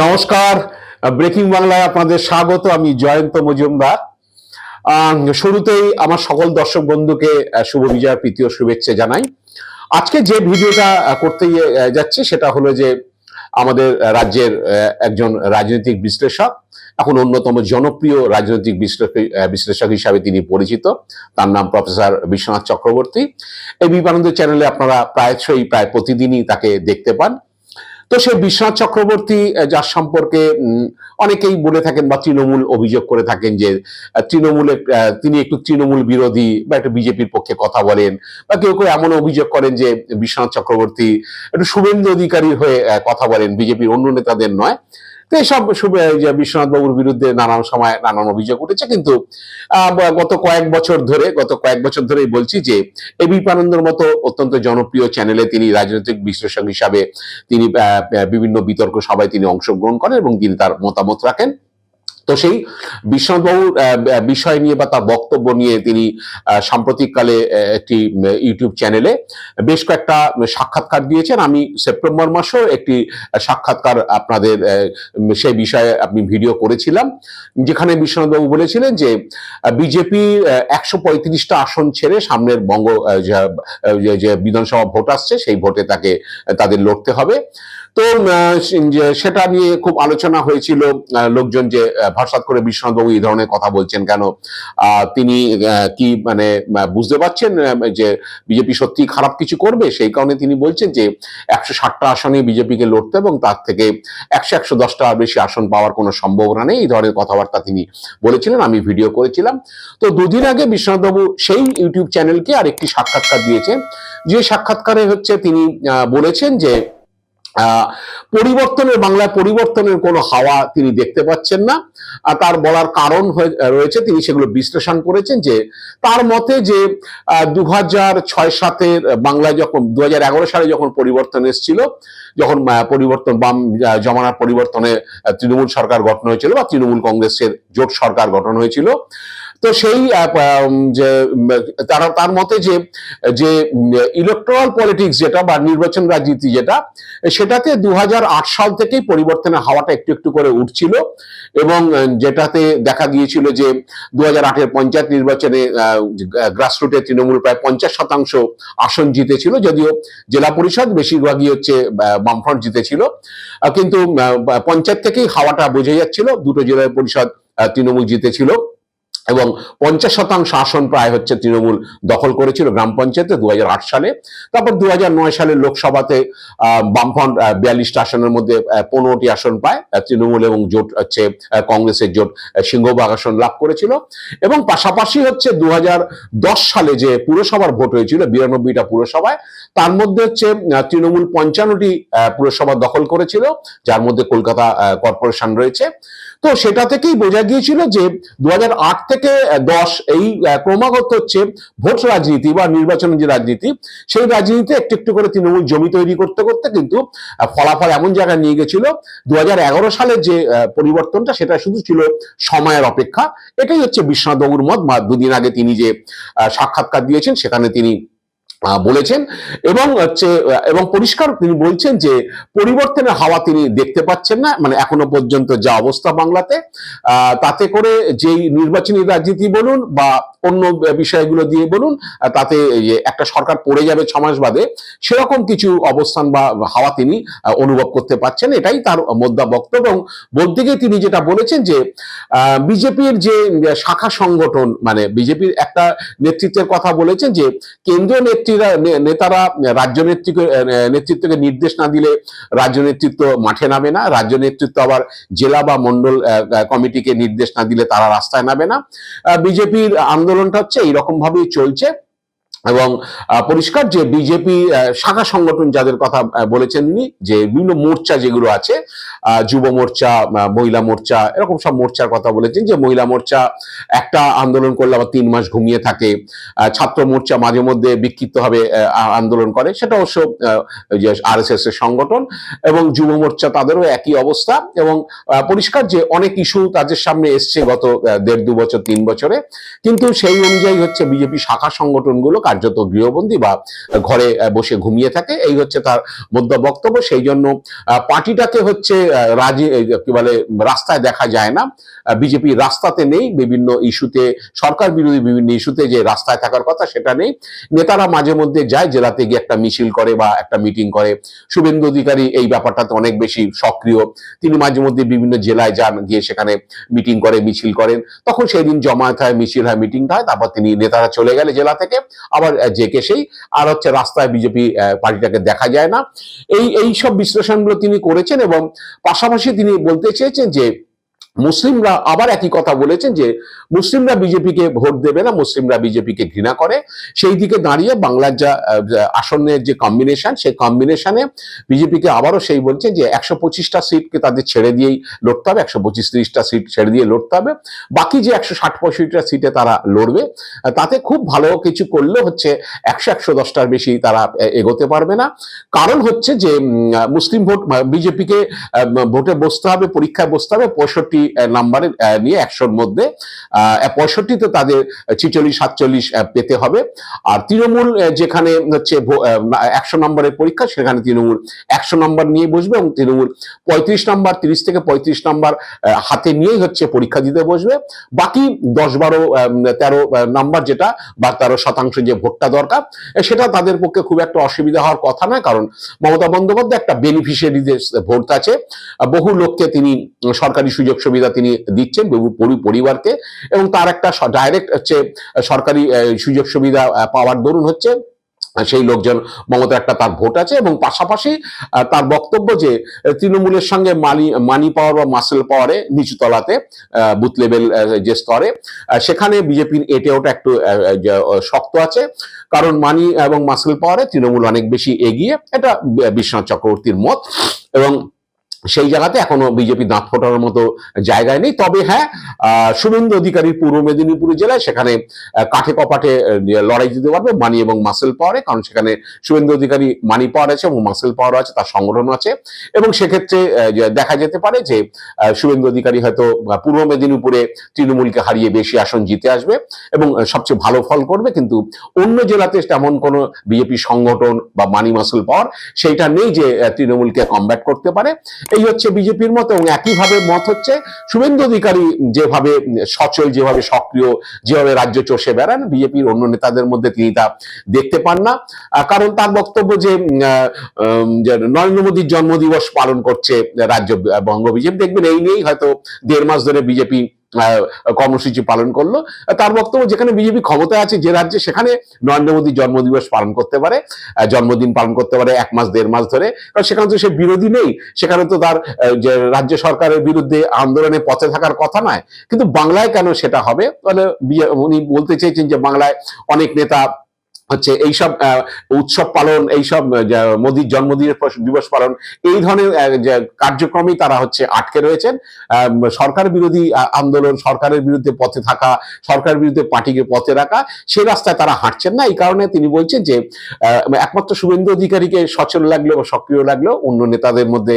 নমস্কার। ব্রেকিং বাংলায় আপনাদের স্বাগত, আমি জয়ন্ত মজুমদার। শুরুতেই আমার সকল দর্শক বন্ধুকে শুভ বিজয় প্রীতি ও শুভেচ্ছা জানাই। আজকে যে ভিডিওটা করতে যাচ্ছি সেটা হলো যে আমাদের রাজ্যের একজন রাজনৈতিক বিশ্লেষক, এখন অন্যতম জনপ্রিয় রাজনৈতিক বিশ্লেষক বিশ্লেষক হিসাবে তিনি পরিচিত। তার নাম প্রফেসর বিশ্বনাথ চক্রবর্তী। এই বিবেকানন্দ চ্যানেলে আপনারা প্রায়শই, প্রায় প্রতিদিনই তাকে দেখতে পান। তো সে বিশ্বনাথ চক্রবর্তী যার সম্পর্কে অনেকেই বলে থাকেন বা তৃণমূল অভিযোগ করে থাকেন যে তৃণমূলের তিনি একটু তৃণমূল বিরোধী বা একটু বিজেপির পক্ষে কথা বলেন বা কেউ কেউ এমন অভিযোগ করেন যে, বিশ্বনাথ চক্রবর্তী একটু শুভেন্দু অধিকারী হয়ে কথা বলেন, বিজেপির অন্য নেতাদের নয়। তো এসব শুভ- যে বিশ্বনাথ বাবুর বিরুদ্ধে নানান সময় নানান অভিযোগ উঠেছে, কিন্তু গত কয়েক বছর ধরে, গত কয়েক বছর ধরেই বলছি যে এ পানন্দর মতো অত্যন্ত জনপ্রিয় চ্যানেলে তিনি রাজনৈতিক বিশ্লেষক হিসাবে তিনি বিভিন্ন বিতর্ক সভায় তিনি অংশগ্রহণ করেন এবং তিনি তার মতামত রাখেন। তো সেই বিশ্বনাথবাবুর বিষয় নিয়ে বা তার বক্তব্য নিয়ে তিনি সাম্প্রতিককালে একটি ইউটিউব চ্যানেলে বেশ কয়েকটা সাক্ষাৎকার দিয়েছেন। আমি সেপ্টেম্বর মাসেও একটি সাক্ষাৎকার আপনাদের সেই বিষয়ে আপনি ভিডিও করেছিলাম, যেখানে বিশ্বনাথবাবু বলেছিলেন যে বিজেপি একশো পঁয়ত্রিশটা আসন ছেড়ে সামনের বঙ্গ যে- বিধানসভা ভোট আসছে, সেই ভোটে তাকে তাদের লড়তে হবে। তো সেটা নিয়ে খুব আলোচনা হয়েছিল লোকজন যে ভরসাত করে বিশ্বনাথবাবু এই ধরনের কথা বলছেন কেন? তিনি কি মানে বুঝতে পারছেন যে বিজেপি সত্যি খারাপ কিছু করবে? সেই কারণে তিনি বলছেন যে একশো ষাটটা আসনে বিজেপিকে লড়তে এবং তার থেকে একশো একশো দশটা বেশি আসন পাওয়ার কোনো সম্ভাবনা নেই। এই ধরনের কথাবার্তা তিনি বলেছিলেন, আমি ভিডিও করেছিলাম। তো দুদিন আগে বিশ্বনাথবাবু সেই ইউটিউব চ্যানেলকে আরেকটি সাক্ষাৎকার দিয়েছেন। যে সাক্ষাৎকারে হচ্ছে তিনি বলেছেন যে পরিবর্তনের বাংলায় পরিবর্তনের কোনো হাওয়া তিনি দেখতে পাচ্ছেন না। আর তার বলার কারণ রয়েছে তিনি সেগুলো বিশ্লেষণ করেছেন যে তার মতে যে দু হাজার ছয় সাতের বাংলায় যখন দু সালে যখন পরিবর্তন এসেছিল, যখন পরিবর্তন বাম জমানার পরিবর্তনে তৃণমূল সরকার গঠন হয়েছিল বা তৃণমূল কংগ্রেসের জোট সরকার গঠন হয়েছিল তো সেই যে তারা, তার মতে যে যে ইলেকট্রাল পলিটিক্স যেটা বা নির্বাচন রাজনীতি যেটা, সেটাতে দু হাজার আট সাল থেকেই পরিবর্তনের হাওয়াটা একটু একটু করে উঠছিল এবং যেটাতে দেখা গিয়েছিল যে দু হাজার পঞ্চায়েত নির্বাচনে গ্রাসরুটে তৃণমূল প্রায় পঞ্চাশ শতাংশ আসন জিতেছিল, যদিও জেলা পরিষদ বেশিরভাগই হচ্ছে বামফ্রন্ট জিতেছিল। কিন্তু পঞ্চায়েত থেকেই হাওয়াটা বোঝা যাচ্ছিল, দুটো জেলা পরিষদ তৃণমূল জিতেছিল। এবং পঞ্চাশ শতাংশ আসন প্রায় হচ্ছে তৃণমূল দখল করেছিল গ্রাম পঞ্চায়েতে দু হাজার আট সালে। তারপর দু সালের লোকসভাতে বামফ্রন্ট বিয়াল্লিশটা আসনের মধ্যে পনেরোটি আসন পায় তৃণমূল এবং জোট হচ্ছে কংগ্রেসের জোট আহ, সিংহভাগ আসন লাভ করেছিল। এবং পাশাপাশি হচ্ছে দু হাজার দশ সালে যে পুরসভার ভোট হয়েছিল বিরানব্বইটা পুরসভায় তার মধ্যে হচ্ছে তৃণমূল পঞ্চান্নটি পুরসভা দখল করেছিল যার মধ্যে কলকাতা কর্পোরেশন রয়েছে। তো সেটা থেকেই বোঝা গিয়েছিল যে দু হাজার আট থেকে দশ এই ক্রমাগত হচ্ছে ভোট রাজনীতি বা নির্বাচনের যে রাজনীতি, সেই রাজনীতিতে একটু একটু করে তৃণমূল জমি তৈরি করতে করতে কিন্তু ফলাফল এমন জায়গায় নিয়ে গেছিল দু হাজার এগারো সালের যে পরিবর্তনটা, সেটা শুধু ছিল সময়ের অপেক্ষা। এটাই হচ্ছে বিশ্বনাথ বাবুর মত দুদিন আগে তিনি যে সাক্ষাৎকার দিয়েছেন, সেখানে তিনি বলেছেন এবং হচ্ছে এবং পরিষ্কার তিনি বলছেন যে পরিবর্তনের হাওয়া তিনি দেখতে পাচ্ছেন না মানে এখনও পর্যন্ত যা অবস্থা বাংলাতে তাতে করে যেই নির্বাচনী রাজনীতি বলুন বা অন্য বিষয়গুলো দিয়ে বলুন তাতে একটা সরকার পড়ে যাবে ছ মাস বাদে, সেরকম কিছু অবস্থান বা হাওয়া তিনি অনুভব করতে পারছেন এটাই তার মধ্যা বক্তব্য এবং বলতে গিয়ে তিনি যেটা বলেছেন যে বিজেপির যে শাখা সংগঠন মানে বিজেপির একটা নেতৃত্বের কথা বলেছেন যে, কেন্দ্রীয় নেত্রীরা নেতারা রাজ্য নেতৃত্ব নেতৃত্বকে নির্দেশ না দিলে রাজ্য নেতৃত্ব মাঠে নামে না। রাজ্য নেতৃত্ব আবার জেলা বা মন্ডল কমিটিকে নির্দেশ না দিলে তারা রাস্তায় নামে না। বিজেপির আন্দোলনটা হচ্ছে এইরকম ভাবেই চলছে। এবং পরিষ্কার যে বিজেপি শাখা সংগঠন যাদের কথা বলেছেন উনি, যে বিভিন্ন মোর্চা যেগুলো আছে যুব মোর্চা মহিলা মোর্চা, এরকম সব মোর্চার কথা বলেছেন যে মহিলা মোর্চা একটা আন্দোলন করলে আবার তিন মাস ঘুমিয়ে থাকে। ছাত্র মোর্চা মাঝে মধ্যে বিক্ষিপ্তভাবে আন্দোলন করে। সেটা অবশ্য আর এস এস এর সংগঠন এবং যুব মোর্চা তাদেরও একই অবস্থা এবং পরিষ্কার যে অনেক ইস্যু তাদের সামনে এসছে গত দেড় দু বছর, তিন বছরে। কিন্তু সেই অনুযায়ী হচ্ছে বিজেপি শাখা সংগঠনগুলো কার্যত গৃহবন্দী বা ঘরে বসে ঘুমিয়ে থাকে, এই হচ্ছে তার মধ্য বক্তব্য। সেই জন্য পার্টিটাকে হচ্ছে রাজি কি বলে, রাস্তায় দেখা যায় না। বিজেপি রাস্তাতে নেই, বিভিন্ন ইস্যুতে, সরকার বিরোধী বিভিন্ন ইস্যুতে যে রাস্তায় থাকার কথা সেটা নেই। নেতারা মাঝে মধ্যে যায়, জেলাতে গিয়ে একটা মিছিল করে বা একটা মিটিং করে। শুভেন্দু অধিকারী এই ব্যাপারটাতে অনেক বেশি সক্রিয়। তিনি মাঝে মধ্যে বিভিন্ন জেলায় যান, গিয়ে সেখানে মিটিং করে, মিছিল করেন। তখন সেই দিন জমায়েত হয়, মিছিল হয় মিটিং হয়, তারপর তিনি, নেতারা চলে গেলে জেলা থেকে। আবার জেকে সেই, আর হচ্ছে রাস্তায় বিজেপি পার্টিটাকে দেখা যায় না। এই এই সব বিশ্লেষণগুলো তিনি করেছেন এবং পাশাপাশি তিনি বলতে চেয়েছেন যে মুসলিমরা আবার একই কথা বলেছেন যে মুসলিমরা বিজেপিকে ভোট দেবে না, মুসলিমরা বিজেপিকে ঘৃণা করে। সেই দিকে দাঁড়িয়ে বাংলার যা আসনের যে কম্বিনেশন সেই কম্বিনেশনে বিজেপিকে আবারও সেই বলছে যে একশো পঁচিশটা সিটকে তাদের ছেড়ে দিয়েই লড়তে হবে, একশো পঁচিশ ত্রিশটা সিট ছেড়ে দিয়ে লড়তে হবে। বাকি যে একশো ষাট পঁয়ষট্টিটা সিটে তারা লড়বে, তাতে খুব ভালো কিছু করলে হচ্ছে একশো একশো দশটার বেশি তারা এগোতে পারবে না। কারণ হচ্ছে যে মুসলিম ভোট বিজেপিকে ভোটে বসতে হবে, পরীক্ষায় বসতে হবে, পঁয়ষট্টি নাম্বারে নিয়ে একশোর মধ্যে পঁয়ষট্টিতে তাদের ছিচল্লিশ, সাতচল্লিশ পেতে হবে। আর তৃণমূল যেখানে হচ্ছে একশো নম্বরের পরীক্ষা, সেখানে তৃণমূল একশো নম্বর নিয়ে বসবে এবং তৃণমূল পঁয়ত্রিশ নম্বর, তিরিশ থেকে পঁয়ত্রিশ নম্বর হাতে নিয়েই হচ্ছে পরীক্ষা দিতে বসবে। বাকি দশ বারো তেরো নাম্বার যেটা, বা তেরো শতাংশ যে ভোটটা দরকার সেটা তাদের পক্ষে খুব একটা অসুবিধা হওয়ার কথা নয়, কারণ মমতা বন্দ্যোপাধ্যায় একটা বেনিফিশিয়ারিদের ভোট আছে। বহু লোককে তিনি সরকারি সুযোগ সুবিধা তিনি দিচ্ছেন পরিবারকে এবং তার একটা ডাইরেক্ট হচ্ছে সরকারি সুযোগ সুবিধা পাওয়ার দরুন হচ্ছে সেই লোকজন মমতার একটা তার ভোট আছে এবং পাশাপাশি তার বক্তব্য যে তৃণমূলের সঙ্গে মানি মানি পাওয়ার বা মাসেল পাওয়ারে নিচু তলাতে বুথ লেভেল যে স্তরে সেখানে বিজেপির এটে ওটা একটু শক্ত আছে, কারণ মানি এবং মাসেল পাওয়ারে তৃণমূল অনেক বেশি এগিয়ে, এটা বিশ্বনাথ চক্রবর্তীর মত এবং সেই জায়গাতে এখনও বিজেপি দাঁত ফোটানোর মতো জায়গায় নেই। তবে হ্যাঁ শুভেন্দু অধিকারী পূর্ব মেদিনীপুর জেলায় সেখানে কাঠে কপাটে লড়াই দিতে পারবে। মানি এবং মাসেল পাওয়ারে, কারণ সেখানে শুভেন্দু অধিকারী মানি পাওয়ার আছে এবং মাসেল পাওয়ার আছে, তার সংগঠন আছে। এবং সেক্ষেত্রে দেখা যেতে পারে যে শুভেন্দু অধিকারী হয়তো পূর্ব মেদিনীপুরে তৃণমূলকে হারিয়ে বেশি আসন জিতে আসবে এবং সবচেয়ে ভালো ফল করবে। কিন্তু অন্য জেলাতে তেমন কোনো বিজেপি সংগঠন বা মানি মাসেল পাওয়ার সেইটা নেই যে তৃণমূলকে কমব্যাট করতে পারে। এই হচ্ছে বিজেপির মত এবং একইভাবে মত হচ্ছে শুভেন্দু অধিকারী যেভাবে সচল, যেভাবে সক্রিয়, যেভাবে রাজ্য চষে বেড়ান, বিজেপির অন্য নেতাদের মধ্যে তিনি তা দেখতে পান না। কারণ তার বক্তব্য যে নরেন্দ্র মোদীর জন্মদিবস পালন করছে রাজ্য বঙ্গ বিজেপি দেখবেন এই নিয়েই হয়তো দেড় মাস ধরে বিজেপি কর্মসূচি পালন করল। তার বক্তব্য, যেখানে বিজেপি ক্ষমতা আছে যে রাজ্যে, সেখানে নরেন্দ্র মোদীর জন্মদিবস পালন করতে পারে জন্মদিন পালন করতে পারে এক মাস, দেড় মাস ধরে। কারণ সেখানে তো সে বিরোধী নেই, সেখানে তো তার যে রাজ্য সরকারের বিরুদ্ধে আন্দোলনে পথে থাকার কথা নয়। কিন্তু বাংলায় কেন সেটা হবে? মানে উনি বলতে চেয়েছেন যে বাংলায় অনেক নেতা হচ্ছে এইসব উৎসব পালন, এইসব মোদীর জন্মদিনের দিবস পালন, এই ধরনের কার্যক্রমেই তারা হচ্ছে আটকে রয়েছেন। সরকার বিরোধী আন্দোলন, সরকারের বিরুদ্ধে পথে থাকা, সরকার বিরুদ্ধে পার্টিকে পথে রাখা সেই রাস্তায় তারা হাঁটছেন না। এই কারণে তিনি বলছেন যে একমাত্র শুভেন্দু অধিকারীকে সচল লাগল বা সক্রিয় লাগল অন্য নেতাদের মধ্যে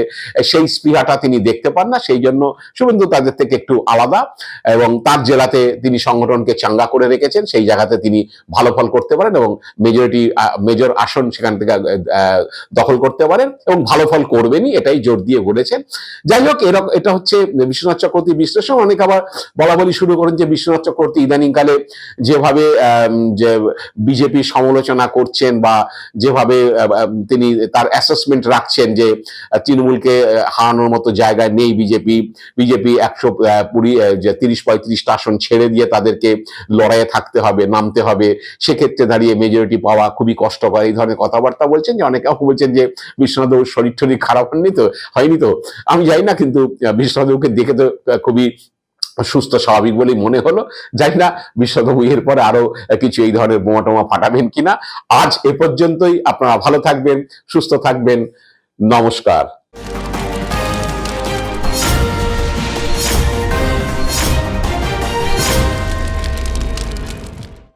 সেই স্পৃহাটা তিনি দেখতে পান না। সেই জন্য শুভেন্দু তাদের থেকে একটু আলাদা এবং তার জেলাতে তিনি সংগঠনকে চাঙ্গা করে রেখেছেন। সেই জায়গাতে তিনি ভালো ফল করতে পারেন এবং মেজরিটি মেজর আসন সেখান থেকে দখল করতে পারেন এবং ভালো ফল করবেনই, এটাই জোর দিয়ে বলেছেন যাই হোক এরকম এটা হচ্ছে বিশ্বনাথ চক্রবর্তী বিশ্লেষণ। অনেক আবার বলা বলি শুরু করেন যে বিশ্বনাথ চক্রবর্তী ইদানিংকালে যেভাবে যে বিজেপি সমালোচনা করছেন বা যেভাবে তিনি তার অ্যাসেসমেন্ট রাখছেন যে তৃণমূলকে হারানোর মতো জায়গায় নেই বিজেপি। বিজেপি একশো কুড়ি তিরিশ পঁয়ত্রিশটা আসন ছেড়ে দিয়ে তাদেরকে লড়াইয়ে থাকতে হবে, নামতে হবে। সেক্ষেত্রে দাঁড়িয়ে মেজরিটি পাওয়া খুবই কষ্টকর। এই ধরনের কথাবার্তা বলছেন যে অনেকে বলছেন যে বিশ্বনাথবাবুর শরীর টরীর খারাপ হয়নি তো? হয়নি তো? আমি জানি না কিন্তু আহ, বিশ্বনাথ বাবুকে দেখে তো খুবই সুস্থ স্বাভাবিক বলেই মনে হলো। জানি না বিশ্ববাবু এরপরে আরও কিছু এই ধরনের বোমা টোমা ফাটাবেন কিনা। আজ এ পর্যন্তই। আপনারা ভালো থাকবেন সুস্থ থাকবেন। নমস্কার।